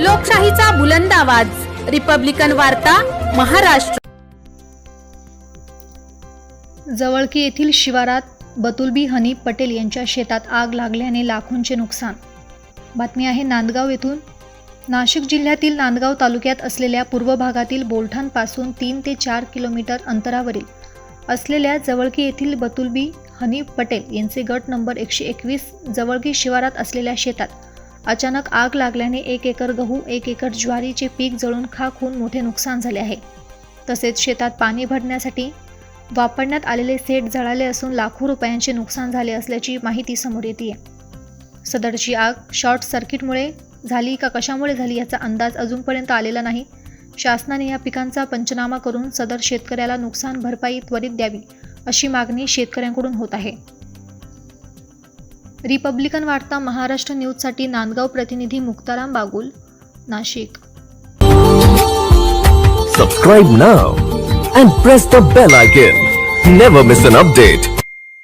लोकशाहीचा बुलंद आवाज. रिपब्लिकन वार्ता महाराष्ट्र. जवळकी येथील शिवारात बतुलबी हनीफ पटेल यांच्या शेतात आग लागल्याने लाखोंचे नुकसान. बातमी आहे नांदगाव येथून. नाशिक जिल्ह्यातील नांदगाव तालुक्यात असलेल्या पूर्व भागातील बोलठाणपासून तीन ते चार किलोमीटर अंतरावरील असलेल्या जवळकी येथील बतुलबी हनीफ पटेल यांचे गट नंबर एकशे एकवीस जवळकी शिवारात असलेल्या शेतात अचानक आग लागल्याने एक एकर गहू एक एकर ज्वारीचे पीक जळून खाक होऊन मोठे नुकसान झाले आहे. तसेच शेतात पाणी भरण्यासाठी वापरण्यात आलेले सेट जळाले असून लाखो रुपयांचे नुकसान झाले असल्याची माहिती समोर येते सदरची आग शॉर्ट सर्किटमुळे झाली का कशामुळे झाली याचा अंदाज अजूनपर्यंत आलेला नाही. शासनाने या पिकांचा पंचनामा करून सदर शेतकऱ्याला नुकसान भरपाई त्वरित द्यावी अशी मागणी शेतकऱ्यांकडून होत आहे. रिपब्लिकन वार्ता महाराष्ट्र न्यूजसाठी नांदगाव प्रतिनिधी Muktaram Bagul Nashik. Subscribe now and press the bell icon never miss an update